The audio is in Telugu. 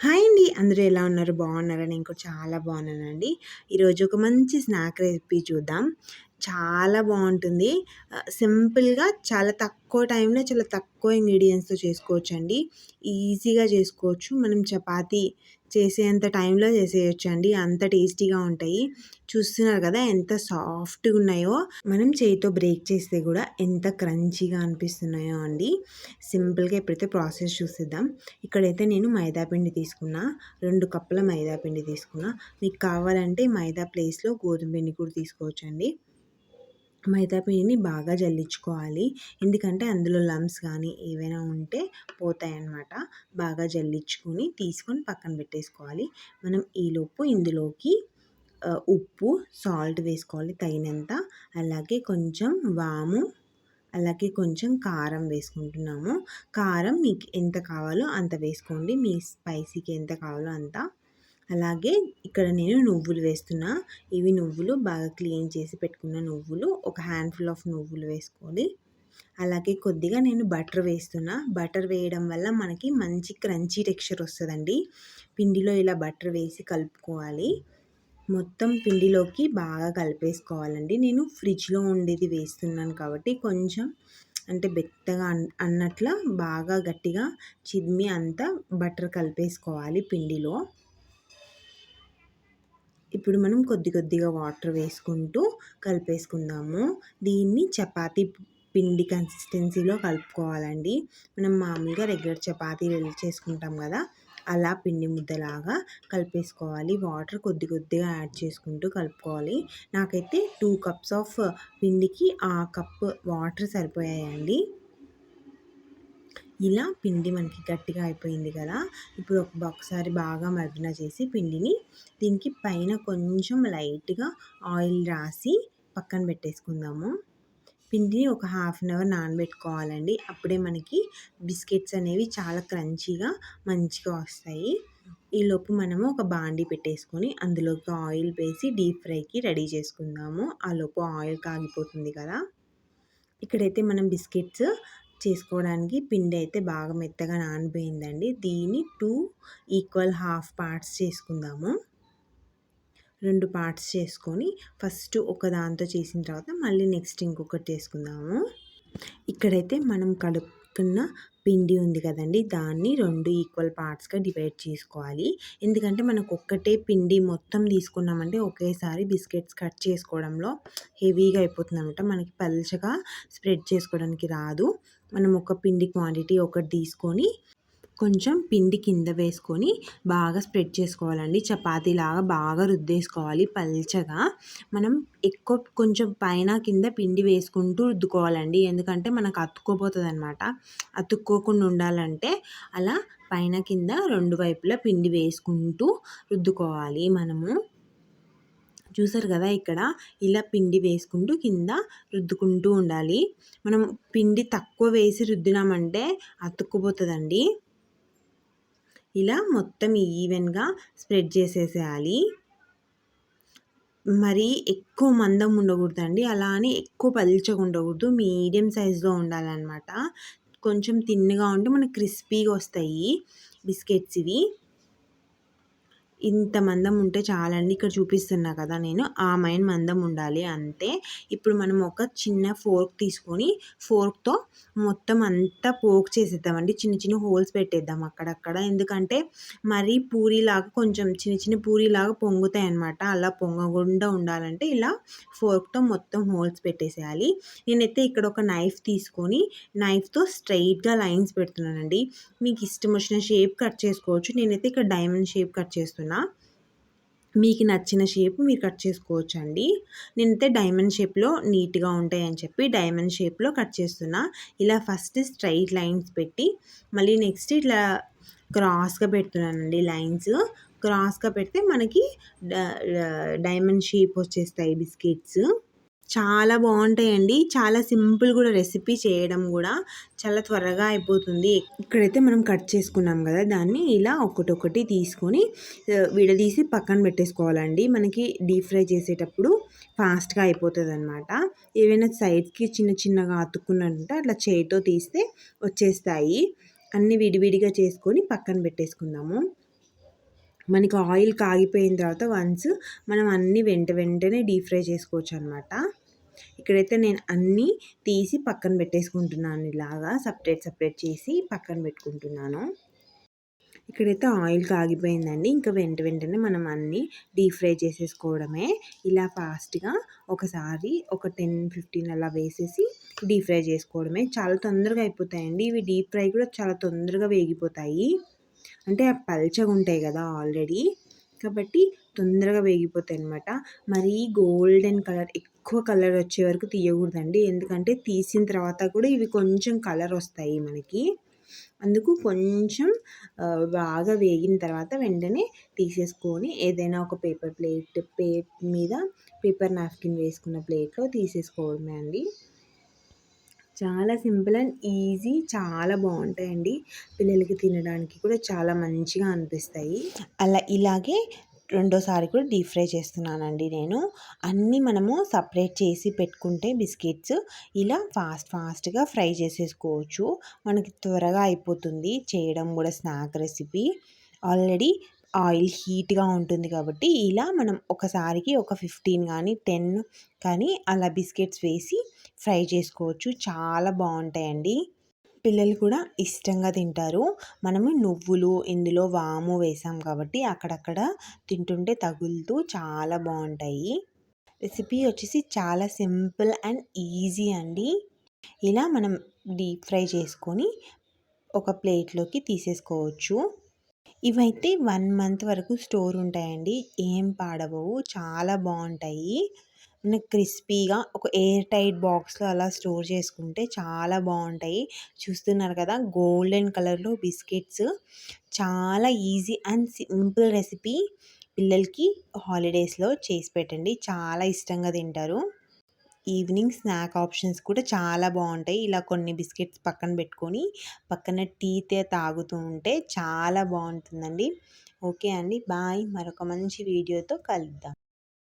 హాయ్ అండి. అందరూ ఎలా ఉన్నారు? బాగున్నారా? నేను చాలా బాగున్నానండి. ఈరోజు ఒక మంచి స్నాక్ రెసిపీ చూద్దాం. చాలా బాగుంటుంది. సింపుల్గా చాలా తక్కువ టైంలో చాలా తక్కువ ఇంగ్రీడియంట్స్తో చేసుకోవచ్చు అండి ఈజీగా చేసుకోవచ్చు. మనం చపాతీ చేసేంత టైంలో చేసేయచ్చు అండి అంత టేస్టీగా ఉంటాయి. చూస్తున్నారు కదా ఎంత సాఫ్ట్గా ఉన్నాయో. మనం చేయితో బ్రేక్ చేస్తే కూడా ఎంత క్రంచీగా అనిపిస్తున్నాయో అండి. సింపుల్గా ఎప్పుడైతే ప్రాసెస్ చూసిద్దాం. ఇక్కడైతే నేను మైదా పిండి తీసుకున్నా. రెండు కప్పుల మైదా పిండి తీసుకున్నా. మీకు కావాలంటే మైదా ప్లేస్లో గోధుమ పిండి కూడా తీసుకోవచ్చు అండి మైదా పిండిని బాగా జల్లించుకోవాలి. ఎందుకంటే అందులో లమ్స్ కానీ ఏవైనా ఉంటే పోతాయన్నమాట. బాగా జల్లించుకొని తీసుకొని పక్కన పెట్టేసుకోవాలి. మనం ఈలోపు ఇందులోకి ఉప్పు సాల్ట్ వేసుకోవాలి తగినంత. అలాగే కొంచెం వాము అలాగే కొంచెం కారం వేసుకుంటున్నాము. కారం మీకు ఎంత కావాలో అంత వేసుకోండి. మీ స్పైసీకి ఎంత కావాలో అంత. అలాగే ఇక్కడ నేను నువ్వులు వేస్తున్నా. ఇవి నువ్వులు బాగా క్లీన్ చేసి పెట్టుకున్న నువ్వులు ఒక హ్యాండ్ఫుల్ ఆఫ్ నువ్వులు వేసుకోవాలి అలాగే కొద్దిగా నేను బటర్ వేస్తున్నా. బటర్ వేయడం వల్ల మనకి మంచి క్రంచీ టెక్స్చర్ వస్తుందండి. పిండిలో ఇలా బటర్ వేసి కలుపుకోవాలి. మొత్తం పిండిలోకి బాగా కలిపేసుకోవాలండి. నేను ఫ్రిడ్జ్లో ఉండేది వేస్తున్నాను కాబట్టి కొంచెం అంటే బెత్తగా అన్నట్ల బాగా గట్టిగా చిమ్మి అంతా బటర్ కలిపేసుకోవాలి పిండిలో. ఇప్పుడు మనం కొద్ది కొద్దిగా వాటర్ వేసుకుంటూ కలిపేసుకుందాము. దీన్ని చపాతీ పిండి కన్సిస్టెన్సీలో కలుపుకోవాలండి. మనం మామూలుగా రెగ్యులర్ చపాతీలు చేసుకుంటాం కదా అలా పిండి ముద్దలాగా కలిపేసుకోవాలి. వాటర్ కొద్ది కొద్దిగా యాడ్ చేసుకుంటూ కలుపుకోవాలి. నాకైతే టూ కప్స్ ఆఫ్ పిండికి ఆ కప్ వాటర్ సరిపోయాయండి. ఇలా పిండి మనకి గట్టిగా అయిపోయింది కదా ఇప్పుడు ఒక ఒకసారి బాగా మగ్న చేసి పిండిని దీనికి పైన కొంచెం లైట్గా ఆయిల్ రాసి పక్కన పెట్టేసుకుందాము. పిండిని ఒక హాఫ్ అన్ అవర్ నానబెట్టుకోవాలండి. అప్పుడే మనకి బిస్కెట్స్ అనేవి చాలా క్రంచీగా మంచిగా వస్తాయి. ఈలోపు మనము ఒక బాండి పెట్టేసుకొని అందులోకి ఆయిల్ వేసి డీప్ ఫ్రైకి రెడీ చేసుకుందాము. ఆ లోపు ఆయిల్ కాగిపోతుంది కదా. ఇక్కడైతే మనం బిస్కెట్స్ చేసుకోవడానికి పిండి అయితే బాగా మెత్తగా నానిపోయిందండి. దీన్ని టూ ఈక్వల్ హాఫ్ పార్ట్స్ చేసుకుందాము. రెండు పార్ట్స్ చేసుకొని ఫస్ట్ ఒక దాంతో చేసిన తర్వాత మళ్ళీ నెక్స్ట్ ఇంకొకటి చేసుకుందాము. ఇక్కడైతే మనం కలుపుకున్న పిండి ఉంది కదండి దాన్ని రెండు ఈక్వల్ పార్ట్స్గా డివైడ్ చేసుకోవాలి. ఎందుకంటే మనకు ఒక్కటే పిండి మొత్తం తీసుకున్నామంటే ఒకేసారి బిస్కెట్స్ కట్ చేసుకోవడంలో హెవీగా అయిపోతుంది అనమాట మనకి పలచగా స్ప్రెడ్ చేసుకోవడానికి రాదు. మనం ఒక పిండి క్వాంటిటీ ఒకటి తీసుకొని కొంచెం పిండి కింద వేసుకొని బాగా స్ప్రెడ్ చేసుకోవాలండి. చపాతీలాగా బాగా రుద్దేసుకోవాలి పల్చగా. మనం ఎక్కువ కొంచెం పైన కింద పిండి వేసుకుంటూ రుద్దుకోవాలండి. ఎందుకంటే మనకు అతుక్కోపోతుంది అనమాట అతుక్కోకుండా ఉండాలంటే అలా పైన కింద రెండు వైపులా పిండి వేసుకుంటూ రుద్దుకోవాలి మనము. చూసారు కదా ఇక్కడ? ఇలా పిండి వేసుకుంటూ కింద రుద్దుకుంటూ ఉండాలి. మనం పిండి తక్కువ వేసి రుద్దినామంటే అతుక్కుపోతుందండి. ఇలా మొత్తం ఈవెన్గా స్ప్రెడ్ చేసేసేయాలి. మరీ ఎక్కువ మందం ఉండకూడదండి. అలా అని ఎక్కువ పల్చగా ఉండకూడదు. మీడియం సైజులో ఉండాలన్నమాట. కొంచెం తిన్నగా ఉంటే మనకు క్రిస్పీగా వస్తాయి బిస్కెట్స్ ఇవి. ఇంత మందం ఉంటే చాలండి. ఇక్కడ చూపిస్తున్నా కదా నేను. ఆ మైన్ మందం ఉండాలి అంతే ఇప్పుడు మనం ఒక చిన్న ఫోర్క్ తీసుకొని ఫోర్క్తో మొత్తం అంతా పోక్ చేసేద్దామండి. చిన్న చిన్న హోల్స్ పెట్టేద్దాం అక్కడక్కడ. ఎందుకంటే మరీ పూరిలాగా కొంచెం చిన్న చిన్న పూరిలాగా పొంగుతాయి అనమాట అలా పొంగకుండా ఉండాలంటే ఇలా ఫోర్క్తో మొత్తం హోల్స్ పెట్టేసేయాలి. నేనైతే ఇక్కడ ఒక నైఫ్ తీసుకొని నైఫ్తో స్ట్రైట్గా లైన్స్ పెడుతున్నానండి. మీకు ఇష్టం వచ్చిన షేప్ కట్ చేసుకోవచ్చు. నేనైతే ఇక్కడ డైమండ్ షేప్ కట్ చేస్తున్నాను. చేస్తున్నా మీకు నచ్చిన షేప్ మీరు కట్ చేసుకోవచ్చు అండి నేనైతే డైమండ్ షేప్లో నీట్గా ఉంటాయని చెప్పి డైమండ్ షేప్లో కట్ చేస్తున్నా. ఇలా ఫస్ట్ స్ట్రైట్ లైన్స్ పెట్టి మళ్ళీ నెక్స్ట్ ఇట్లా క్రాస్గా పెడుతున్నానండి లైన్స్. క్రాస్గా పెడితే మనకి డైమండ్ షేప్ వచ్చేస్తాయి బిస్కెట్స్. చాలా బాగుంటాయండి. చాలా సింపుల్ కూడా రెసిపీ చేయడం కూడా చాలా త్వరగా అయిపోతుంది. ఇక్కడైతే మనం కట్ చేసుకున్నాం కదా దాన్ని ఇలా ఒకటొకటి తీసుకొని విడదీసి పక్కన పెట్టేసుకోవాలండి. మనకి డీప్ ఫ్రై చేసేటప్పుడు ఫాస్ట్గా అయిపోతుంది అనమాట ఏవైనా సైడ్కి చిన్న చిన్నగా అతుక్కున్నట్టు అట్లా చేతితో తీస్తే వచ్చేస్తాయి. అన్నీ విడివిడిగా చేసుకొని పక్కన పెట్టేసుకుందాము. మనకి ఆయిల్ కాగిపోయిన తర్వాత వన్స్ మనం అన్నీ వెంట వెంటనే డీప్ ఫ్రై చేసుకోవచ్చు అనమాట ఇక్కడైతే నేను అన్నీ తీసి పక్కన పెట్టేసుకుంటున్నాను ఇలాగా. సపరేట్ సపరేట్ చేసి పక్కన పెట్టుకుంటున్నాను. ఇక్కడైతే ఆయిల్ కాగిపోయిందండి. ఇంకా వెంట వెంటనే మనం అన్నీ డీప్ ఫ్రై చేసేసుకోవడమే. ఇలా ఫాస్ట్గా ఒకసారి ఒక టెన్ ఫిఫ్టీన్ అలా వేసేసి డీప్ ఫ్రై చేసుకోవడమే. చాలా తొందరగా అయిపోతాయండి. ఇవి డీప్ ఫ్రై కూడా చాలా తొందరగా వేగిపోతాయి. అంటే పల్చగా ఉంటాయి కదా ఆల్రెడీ. కాబట్టి తొందరగా వేగిపోతాయి అనమాట మరీ గోల్డెన్ కలర్ ఎక్కువ కలర్ వచ్చే వరకు తీయకూడదండి. ఎందుకంటే తీసిన తర్వాత కూడా ఇవి కొంచెం కలర్ వస్తాయి మనకి. అందుకు కొంచెం బాగా వేగిన తర్వాత వెంటనే తీసేసుకొని ఏదైనా ఒక పేపర్ ప్లేట్ ప్లేట్ మీద పేపర్ నాప్కిన్ వేసుకున్న ప్లేట్లో తీసేసుకోవడమే అండి. చాలా సింపుల్ అండ్ ఈజీ చాలా బాగుంటాయండి. పిల్లలకి తినడానికి కూడా చాలా మంచిగా అనిపిస్తాయి. అలా ఇలాగే రెండోసారి కూడా డీప్ ఫ్రై చేస్తున్నానండి నేను. అన్నీ మనము సపరేట్ చేసి పెట్టుకుంటే బిస్కెట్స్ ఇలా ఫాస్ట్ ఫాస్ట్గా ఫ్రై చేసేసుకోవచ్చు. మనకి త్వరగా అయిపోతుంది. చేయడం కూడా స్నాక్ రెసిపీ. ఆల్రెడీ ఆయిల్ హీట్గా ఉంటుంది కాబట్టి ఇలా మనం ఒకసారికి ఒక ఫిఫ్టీన్ కానీ టెన్ కానీ అలా బిస్కెట్స్ వేసి ఫ్రై చేసుకోవచ్చు. చాలా బాగుంటాయండి. పిల్లలు కూడా ఇష్టంగా తింటారు. మనము నువ్వులు ఇందులో వాము వేసాం కాబట్టి అక్కడక్కడ తింటుంటే తగులుతూ చాలా బాగుంటాయి. రెసిపీ వచ్చేసి చాలా సింపుల్ అండ్ ఈజీ అండి. ఇలా మనం డీప్ ఫ్రై చేసుకొని ఒక ప్లేట్లోకి తీసేసుకోవచ్చు. ఇవైతే వన్ మంత్ వరకు స్టోర్ ఉంటాయండి. ఏం పాడవవు. చాలా బాగుంటాయి. మనకి క్రిస్పీగా ఒక ఎయిర్ టైట్ బాక్స్లో అలా స్టోర్ చేసుకుంటే చాలా బాగుంటాయి. చూస్తున్నారు కదా గోల్డెన్ కలర్లో బిస్కెట్స్. చాలా ఈజీ అండ్ సింపుల్ రెసిపీ. పిల్లలకి హాలిడేస్లో చేసి పెట్టండి. చాలా ఇష్టంగా తింటారు. ఈవినింగ్ స్నాక్ ఆప్షన్స్ కూడా చాలా బాగుంటాయి. ఇలా కొన్ని బిస్కెట్స్ పక్కన పెట్టుకొని పక్కన టీతే తాగుతూ ఉంటే చాలా బాగుంటుందండి. ఓకే అండి. బాయ్. మరొక మంచి వీడియోతో కలుద్దాం.